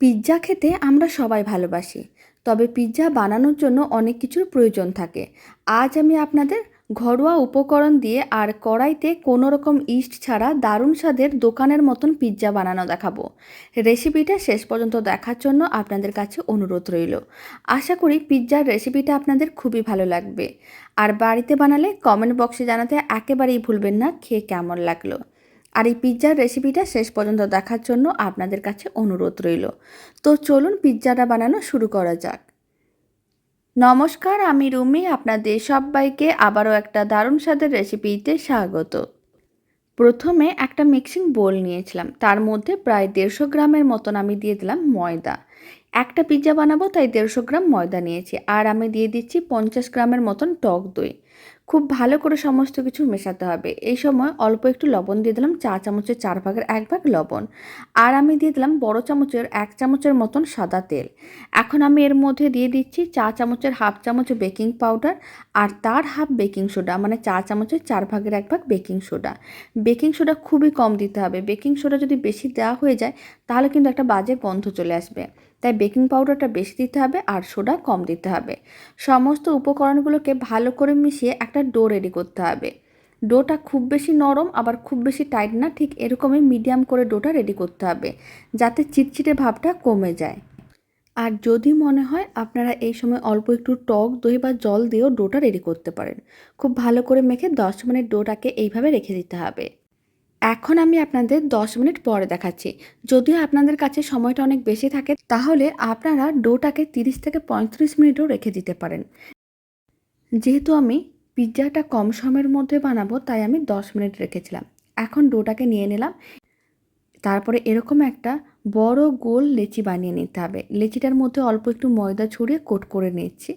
Pizza খেতে আমরা সবাই ভালোবাসি, তবে পিৎজা বানানোর জন্য অনেক কিছুর প্রয়োজন থাকে। আজ আমি আপনাদের ঘরোয়া উপকরণ দিয়ে আর কড়াইতে কোনো রকম ইস্ট ছাড়া দারুণ স্বাদের দোকানের মতন পিৎজা বানানো দেখাবো। রেসিপিটা শেষ পর্যন্ত দেখার জন্য আপনাদের কাছে অনুরোধ রইল। আশা করি পিৎজার রেসিপিটা আপনাদের খুবই ভালো লাগবে। আর বাড়িতে বানালে কমেন্ট বক্সে জানাতে একেবারেই ভুলবেন না, খেয়ে কেমন লাগল? আর এই পিৎজার রেসিপিটা শেষ পর্যন্ত দেখার জন্য আপনাদের কাছে অনুরোধ রইল। তো চলুন পিৎজাটা বানানো শুরু করা যাক। নমস্কার, আমি রুমি, আপনাদের সবাইকে আবারও একটা দারুণ স্বাদের রেসিপিতে স্বাগত। প্রথমে একটা মিক্সিং বোল নিয়েছিলাম। তার মধ্যে প্রায় দেড়শো গ্রামের মতন আমি দিয়ে দিলাম ময়দা। একটা পিৎজা বানাবো, তাই দেড়শো গ্রাম ময়দা নিয়েছি। আর আমি দিয়ে দিচ্ছি পঞ্চাশ গ্রামের মতন টক দই। খুব ভালো করে সমস্ত কিছু মেশাতে হবে। এই সময় অল্প একটু লবণ দিয়ে দিলাম চা চামচের চার ভাগের এক ভাগ লবণ। আর আমি দিয়ে দিলাম বড় চামচের এক চামচের মতন সাদা তেল। এখন আমি এর মধ্যে দিয়ে দিচ্ছি চা চামচের হাফ চামচ বেকিং পাউডার আর তার হাফ বেকিং সোডা মানে চা চামচের চার ভাগের এক ভাগ বেকিং সোডা। বেকিং সোডা খুবই কম দিতে হবে। বেকিং সোডা যদি বেশি দেওয়া হয়ে যায়, তাহলে কিন্তু একটা বাজে গন্ধ চলে আসবে। তাই বেকিং পাউডারটা বেশি দিতে হবে আর সোডা কম দিতে হবে। সমস্ত উপকরণগুলোকে ভালো করে মিশিয়ে একটা ডো রেডি করতে হবে। ডোটা খুব বেশি নরম, আবার খুব বেশি টাইট না, ঠিক এরকমই মিডিয়াম করে ডোটা রেডি করতে হবে, যাতে চিটচিটে ভাবটা কমে যায়। আর যদি মনে হয় আপনারা এই সময় অল্প একটু টক দই বা জল দিয়েও ডোটা রেডি করতে পারেন। খুব ভালো করে মেখে দশ মিনিট ডোটাকে এইভাবে রেখে দিতে হবে। এখন আমি আপনাদের 10 মিনিট পরে দেখাচ্ছি। যদিও আপনাদের কাছে সময়টা অনেক বেশি থাকে, তাহলে আপনারা ডোটাকে 30 থেকে পঁয়ত্রিশ মিনিটও রেখে দিতে পারেন। যেহেতু আমি পিৎজাটা কম সময়ের মধ্যে বানাবো, তাই আমি 10 মিনিট রেখেছিলাম। এখন ডোটাকে নিয়ে নিলাম। তারপরে এরকম একটা বড় গোল লেচি বানিয়ে নিতে হবে। লেচিটার মধ্যে অল্প একটু ময়দা ছড়িয়ে কোট করে নিচ্ছি।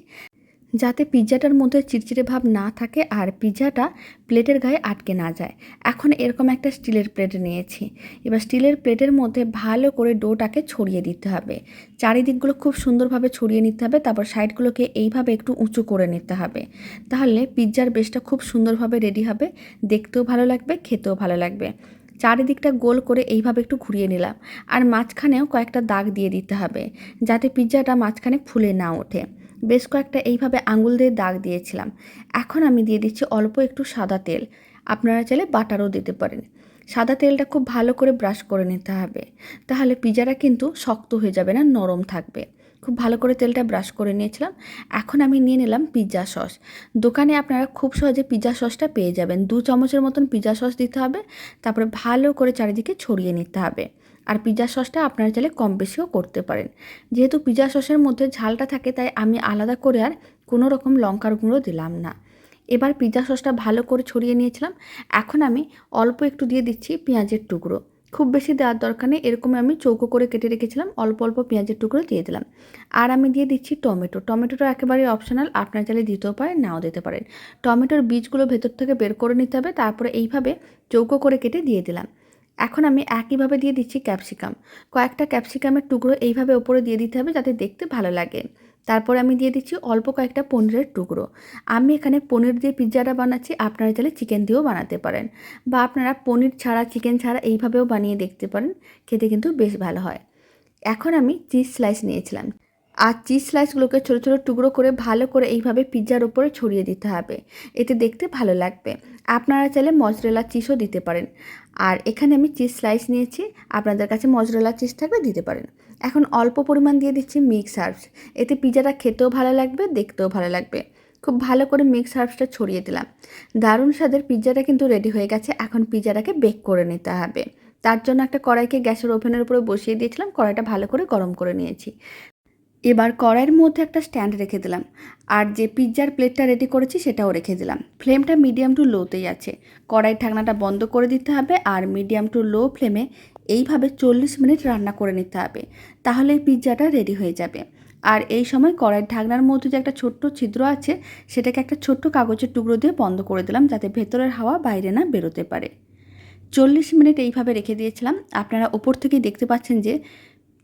যাতে পিৎজাটার মধ্যে চিটচিটে ভাব না থাকে আর পিৎজাটা প্লেটের গায়ে আটকে না যায়। এখন এরকম একটা স্টিলের প্লেট নিয়েছি। এবার স্টিলের প্লেটের মধ্যে ভালো করে ডোটাকে ছড়িয়ে দিতে হবে। চারিদিকগুলো খুব সুন্দরভাবে ছড়িয়ে নিতে হবে, তারপর সাইডগুলোকে এইভাবে একটু উঁচু করে নিতে হবে। তাহলে পিৎজার বেসটা খুব সুন্দরভাবে রেডি হবে, দেখতেও ভালো লাগবে, খেতেও ভালো লাগবে। চারিদিকটা গোল করে এইভাবে একটু ঘুরিয়ে নিলাম। আর মাঝখানেও কয়েকটা দাগ দিয়ে দিতে হবে, যাতে পিৎজাটা মাঝখানে ফুলে না ওঠে। বেশ কয়েকটা এইভাবে আঙুল দিয়ে দাগ দিয়েছিলাম। এখন আমি দিয়ে দিচ্ছি অল্প একটু সাদা তেল। আপনারা চাইলে বাটারও দিতে পারেন। সাদা তেলটা খুব ভালো করে ব্রাশ করে নিতে হবে। তাহলে পিজাটা কিন্তু শক্ত হয়ে যাবে না, নরম থাকবে। খুব ভালো করে তেলটা ব্রাশ করে নিয়েছিলাম। এখন আমি নিয়ে নিলাম পিৎজা সস। দোকানে আপনারা খুব সহজে পিৎজা সসটা পেয়ে যাবেন। দু চামচের মতন পিৎজা সস দিতে হবে। তারপরে ভালো করে চারিদিকে ছড়িয়ে নিতে হবে। আর পিৎজা সসটা আপনারা চাইলে কম বেশিও করতে পারেন। যেহেতু পিৎজা সসের মধ্যে ঝালটা থাকে, তাই আমি আলাদা করে আর কোনো রকম লঙ্কার গুঁড়ো দিলাম না। এবার পিৎজা সসটা ভালো করে ছড়িয়ে নিয়েছিলাম। এখন আমি অল্প একটু দিয়ে দিচ্ছি পেঁয়াজের টুকরো। খুব বেশি দেওয়ার দরকার নেই, এরকমই আমি চৌকো করে কেটে রেখেছিলাম, অল্প অল্প পেঁয়াজের টুকরো দিয়ে দিলাম। আর আমি দিয়ে দিচ্ছি টমেটো। টমেটোটা একেবারেই অপশনাল, আপনার চাইলে দিতেও পারেন, নাও দিতে পারেন। টমেটোর বীজগুলো ভেতর থেকে বের করে নিতে হবে, তারপরে এইভাবে চৌকো করে কেটে দিয়ে দিলাম। এখন আমি একইভাবে দিয়ে দিচ্ছি ক্যাপসিকাম। কয়েকটা ক্যাপসিকামের টুকরো এইভাবে ওপরে দিয়ে দিতে হবে যাতে দেখতে ভালো লাগে। তারপরে আমি দিয়ে দিচ্ছি অল্প কয়েকটা পনিরের টুকরো। আমি এখানে পনির দিয়ে পিৎজাটা বানাচ্ছি, আপনারা চাইলে চিকেন দিয়েও বানাতে পারেন। বা আপনারা পনির ছাড়া, চিকেন ছাড়া এইভাবেও বানিয়ে দেখতে পারেন, খেতে কিন্তু বেশ ভালো হয়। এখন আমি চিজ স্লাইস নিয়েছিলাম। আর চিজ স্লাইসগুলোকে ছোটো ছোটো টুকরো করে, ভালো করে এইভাবে পিৎজার ওপরে ছড়িয়ে দিতে হবে। এতে দেখতে ভালো লাগবে। আপনারা চাইলে মজরেলা চিজও দিতে পারেন। আর এখানে আমি চিজ স্লাইস নিয়েছি। আপনাদের কাছে মজরেলা চিজ থাকলে দিতে পারেন। এখন অল্প পরিমাণ দিয়ে দিচ্ছি মিক্স হার্বস এতে পিৎজাটা খেতেও ভালো লাগবে, দেখতেও ভালো লাগবে। খুব ভালো করে মিক্স হার্বসটা ছড়িয়ে দিলাম। দারুণ স্বাদের পিৎজাটা কিন্তু রেডি হয়ে গেছে। এখন পিৎজাটাকে বেক করে নিতে হবে। তার জন্য একটা কড়াইকে গ্যাসের ওভেনের উপরে বসিয়ে দিয়েছিলাম। কড়াইটা ভালো করে গরম করে নিয়েছি। এবার কড়াইয়ের মধ্যে একটা স্ট্যান্ড রেখে দিলাম। আর যে পিৎজার প্লেটটা রেডি করেছি সেটাও রেখে দিলাম। ফ্লেমটা মিডিয়াম টু লোতেই আছে। কড়াই ঢাকনাটা বন্ধ করে দিতে হবে আর মিডিয়াম টু লো ফ্লেমে এইভাবে চল্লিশ মিনিট রান্না করে নিতে হবে। তাহলে এই পিৎজাটা রেডি হয়ে যাবে। আর এই সময় কড়াইয়ের ঢাকনার মধ্যে যে একটা ছোট্ট ছিদ্র আছে, সেটাকে একটা ছোট্ট কাগজের টুকরো দিয়ে বন্ধ করে দিলাম যাতে ভেতরের হাওয়া বাইরে না বেরোতে পারে। চল্লিশ মিনিট এইভাবে রেখে দিয়েছিলাম। আপনারা ওপর থেকেই দেখতে পাচ্ছেন যে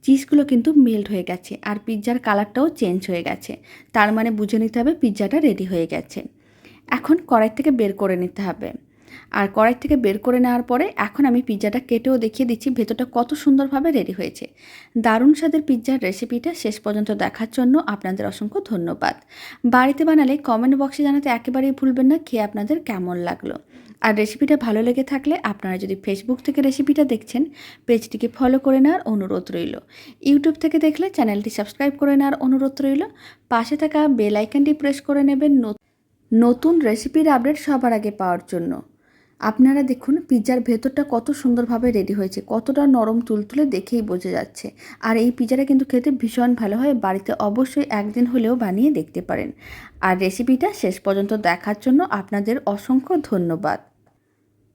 চিজগুলো কিন্তু মেল্ট হয়ে গেছে আর পিৎজার কালারটাও চেঞ্জ হয়ে গেছে। তার মানে বুঝে নিতে হবে পিৎজাটা রেডি হয়ে গেছে। এখন কড়াই থেকে বের করে নিতে হবে। আর কড়াই থেকে বের করে নেওয়ার পরে এখন আমি পিৎজাটা কেটেও দেখিয়ে দিচ্ছি, ভেতরটা কত সুন্দরভাবে রেডি হয়েছে। দারুণ স্বাদের পিৎজার রেসিপিটা শেষ পর্যন্ত দেখার জন্য আপনাদের অসংখ্য ধন্যবাদ। বাড়িতে বানালে কমেন্ট বক্সে জানাতে একেবারেই ভুলবেন না, খেয়ে আপনাদের কেমন লাগল? আর রেসিপিটা ভালো লেগে থাকলে আপনারা যদি ফেসবুক থেকে রেসিপিটা দেখছেন পেজটিকে ফলো করে নেওয়ার অনুরোধ রইল। ইউটিউব থেকে দেখলে চ্যানেলটি সাবস্ক্রাইব করে নেওয়ার অনুরোধ রইল। পাশে থাকা বেল আইকনটি প্রেস করে নেবেন নতুন রেসিপির আপডেট সবার আগে পাওয়ার জন্য। আপনারা দেখুন পিৎজার ভেতরটা কত সুন্দরভাবে রেডি হয়েছে, কতটা নরম তুলতুলে দেখেই বোঝা যাচ্ছে। আর এই পিৎজাটা কিন্তু খেতে ভীষণ ভালো হয়, বাড়িতে অবশ্যই একদিন হলেও বানিয়ে দেখতে পারেন। আর রেসিপিটা শেষ পর্যন্ত দেখার জন্য আপনাদের অসংখ্য ধন্যবাদ।